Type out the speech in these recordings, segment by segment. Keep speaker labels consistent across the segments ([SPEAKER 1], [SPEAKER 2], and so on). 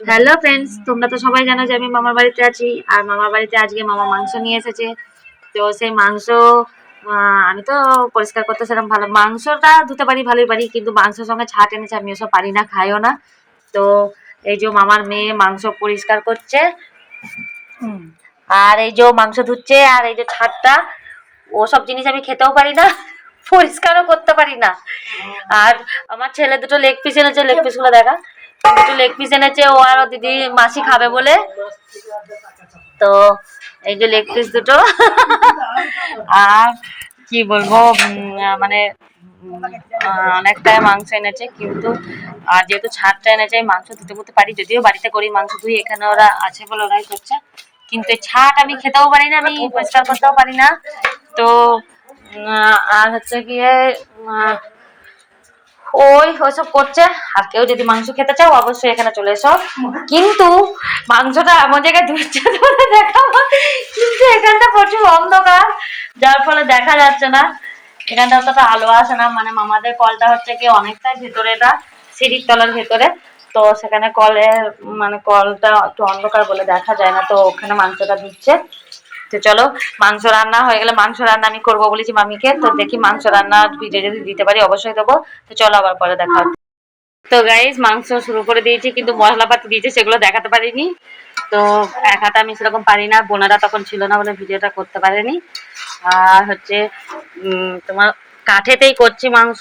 [SPEAKER 1] Hello friends তোমরা তো সবাই জানো যে আমি মামার বাড়িতে আছি আর মামার বাড়িতে আজকে মামা মাংস নিয়ে এসেছে। তো সেই মাংস আমি তো পরিষ্কার করতে সেরকম ভালো মাংসটা ধুতে পারি ভালোই পারি কিন্তু মাংসের সঙ্গে ছাট এনেছে আমি ওসব পারি না খাইও না। তো এই যে মামার মেয়ে মাংস পরিষ্কার করছে আর এই যে মাংস ধুচ্ছে আর এই যে ছাটটা ওসব জিনিস আমি খেতেও পারি না পরিষ্কারও করতে পারি না। আর আমার ছেলে দুটো লেগ পিস এনেছে লেগ পিসগুলো দেখা। দুটো লেগ পিস এনেছে, ও আর দিদি মাসি খাবে বলে। তো এই যে লেগ পিস দুটো। আর কি বলব মানে অনেকটাই মাংস এনেছে কিন্তু, আর যেহেতু ছাড়টা এনেছে মাংস ধুতে মুতে পারি, যদিও বাড়িতে করি মাংস ধুই, এখানে ওরা আছে বলে ওরাই করছে। কিন্তু ছাট আমি খেতেও পারি না, আমি পরিষ্কার করতেও পারি না। তো আর হচ্ছে গিয়ে ওই, ওইসব করছে। আর কেউ যদি মাংস খেতে চাও, অবশ্যই এখানে চলে এসো। কিন্তু মাংসটা এমন জায়গায় ধুচ্ছে দেখাবো। কিন্তু এখানটা প্রচুর অন্ধকার, যার ফলে দেখা যাচ্ছে না। এখানটা অতটা আলো আসে না। মানে মামাদের কলটা হচ্ছে কি অনেকটাই ভেতরে এটা, সিঁড়ির তলার ভেতরে। তো সেখানে কলে মানে কলটা একটু অন্ধকার বলে দেখা যায় না। তো ওখানে মাংসটা দিচ্ছে তো চলো, মাংস রান্না হয়ে গেলে মাংস রান্না আমি করব বলেছি মামিকে। তো দেখি মাংস রান্না ভিডিও যদি দিতে পারি অবশ্যই দেবো। তো চলো আবার পরে দেখা তো গাইস মাংস শুরু করে দিয়েছি, কিন্তু মশলাপাতি দিয়েছে, সেগুলো দেখাতে পারিনি। তো এক হাতে আমি সেরকম পারি না, বোনারা তখন ছিল না বলে ভিডিওটা করতে পারেনি। আর হচ্ছে তোমার কাঠেতেই করছি মাংস।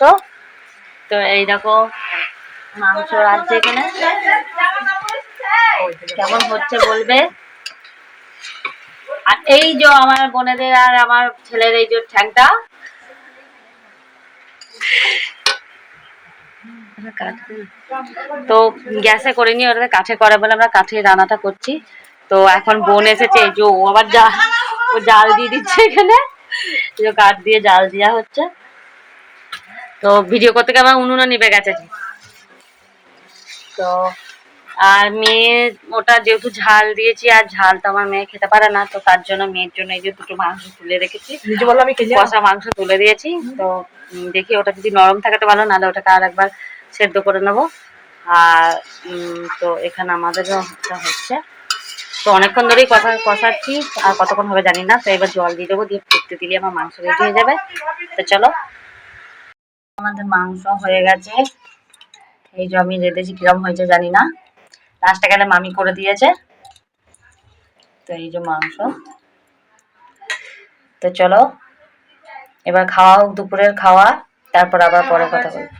[SPEAKER 1] তো এই দেখো, মাংস রাখছে এখানে। কেমন হচ্ছে বলবে? আর এই যে আমার বোনেদের আর আমার ছেলের এই যে ঠ্যাংটা। তো গ্যাসে করে নিয়ে ওটা কাঠে করে বলে আমরা কাঠে রান্নাটা করছি। তো এখন বোন এসেছে যে ও আবার যা, ও জাল দিয়ে দিচ্ছে এখানে। যে কাঠ দিয়ে জাল দেওয়া হচ্ছে। তো ভিডিও করতে গিয়ে আমার উনুনও নিভে গেছে। তো আর মেয়ে ওটা যেহেতু ঝাল দিয়েছি আর ঝাল তো আমার মেয়ে খেতে পারে না তো তার জন্য মেয়ের জন্য এই যে দুটো মাংস তুলে রেখেছি। কষা মাংস তুলে দিয়েছি তো দেখি ওটা যদি নরম থাকে তো ভালো নাহলে ওটাকে আর একবার সেদ্ধ করে নেব। আর তো এখানে আমাদেরও হচ্ছে। তো অনেকক্ষণ ধরেই কষা কষাচ্ছি আর কতক্ষণ হবে জানি না তো এবার জল দিয়ে দেবো দিয়ে ফুটতে দিলে আমার মাংস রেডি হয়ে যাবে। তো চলো। আমাদের মাংস হয়ে গেছে। এই যে আমি রেঁধেছি কিরম হয়েছে জানি না। লাস্টে গেলে মামি করে দিয়েছে। তো এই যে মাংস। তো চলো, এবার খাওয়া দুপুরের খাওয়া, তারপর আবার পরে কথা বলব।